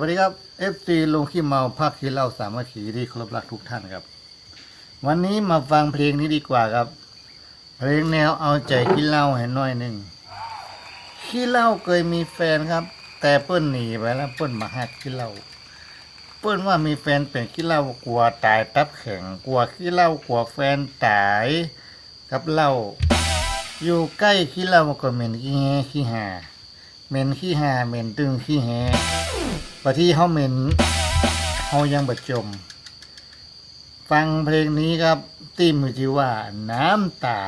วัสดีครับ FC ลุงขี้เมาภาคขี้เหล่าสามัคคีที่ครพรักทุกท่านครับ วันนี้มาฟังเพลงนี้ดีกว่าครับ เพลงแนวเอาใจขี้เหล่าให้หน่อยหนึ่งขี้เหล่าเคยมีแฟนครับ แต่เปิ้นหนีไปแล้วเปิ้นมาหักขี้เหล่าเปิ้นว่ามีแฟนเป็นขี้เหล่ากลัวตายตับแข็งกลัวขี้เหล่ากลัวแฟนตายกับเหล้าอยู่ใกล้ขี้เหล่าก็เหม็นขี้แฮขี้หา เหม็นขี้หาเหม็นตึงขี้แฮปที่เขาเหม็นเขายังบรจม ฟังเพลงนี้ครับตีมือชื่อว่าน้ำตา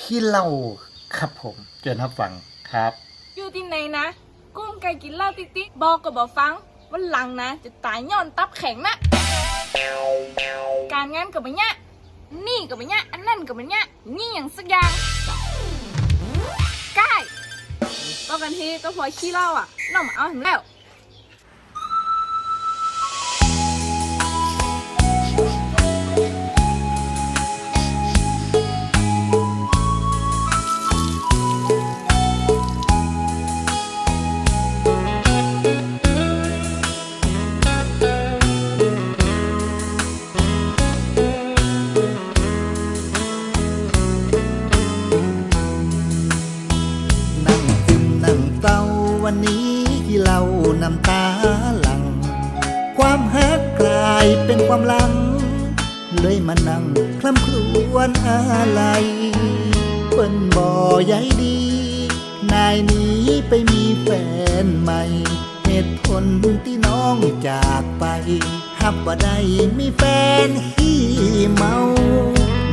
ขี้เล่าครับผมเชิญรับฟังครับอยู่ที่ไหนนะกุ้งไก่กินเหล้าติ๊กติ๊กบอกก็บอกฟังวันหลังนะ จะตายย้อนตับแข็งนะ การงานกับมันเนี้ยนี่กับมันเนี้ยอันนั่นกับมันเนี้ยนี่อย่างสักอย่าง บอกกันที่ก็พอขี้เหล้าอะน้องมาเอาถึงแล้วาน้ำตาหลัง ความฮักกลายเป็นความหลัง เลยมานั่งคลำครวญอะไรเปิ้นบ่อใยดี นายหนี้ไปมีแฟนใหม่ เหตุผลที่น้องจากไปฮับว่าได้มีแฟนขี้เมา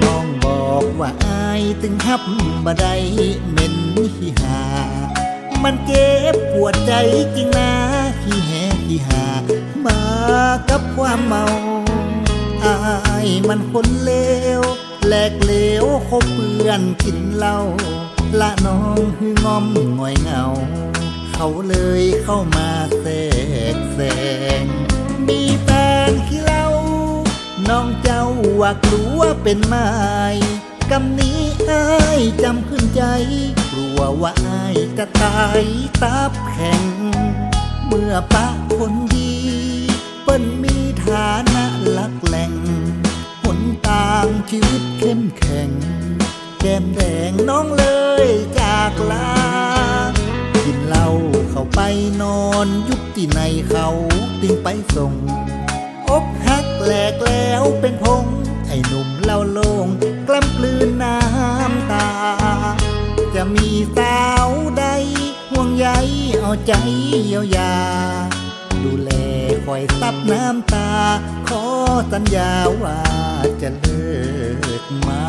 น้องบอกว่าอายถึงฮับบ่ได้เหม็นขี้หา มันเจ็ ใจจริงนะขี้แหขี้หา มากับความเมาอายมันคนเลวแหลกเลวคบเพื่อนกินเหล้าละน้องคืองอมงอยเงา เขาเลยเข้ามาแทรกแซงมีแฟนขี้เหล้าน้องเจ้าว่ากลัวเป็นไม้กำนี้อายจำขึ้นใจ วว่าอายจะตายตับแข็ง เมื่อปะคนดีเปิ้นมีฐานะหลักแหล่งหนตางชีวิตเข้มแข็ง แก้มแดงน้องเลยจากลากินเหล้าเข้าไปนอนยุบที่ในเขาติงไปส่งอกหักแหลกแล้วเป็นพงไอ้หนุ่ม ใจเยียวยา ดูแลคอยซับน้ำตา ขอสัญญาว่าจะเลิกเมา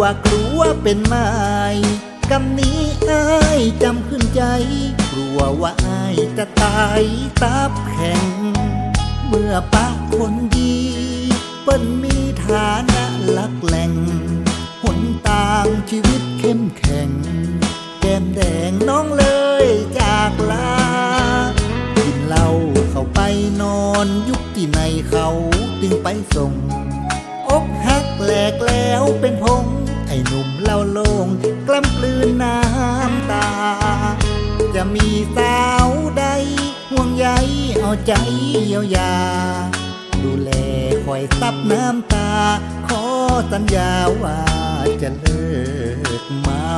ว่ากลัวเป็นไม้กำนี้อายจำขึ้นใจ กลัวว่าอายจะตายตับแข็ง เมื่อปะคนดีเปิ้นมีฐานะลักแหล่งหนตางชีวิตเข้มแข็ง แก้มแดงน้องเลยจากลากินเหล้าเข้าไปนอนยุบที่ในเขาตึงไปส่ง อกหักแหลกแล้วเป็นพง หนุ่มเล่าโลงกล้ำกลืนน้ำตา จะมีสาวใดห่วงใยเอาใจเยียวยา ดูแลคอยซับน้ำตา ขอสัญญาว่าจะเลิกเมา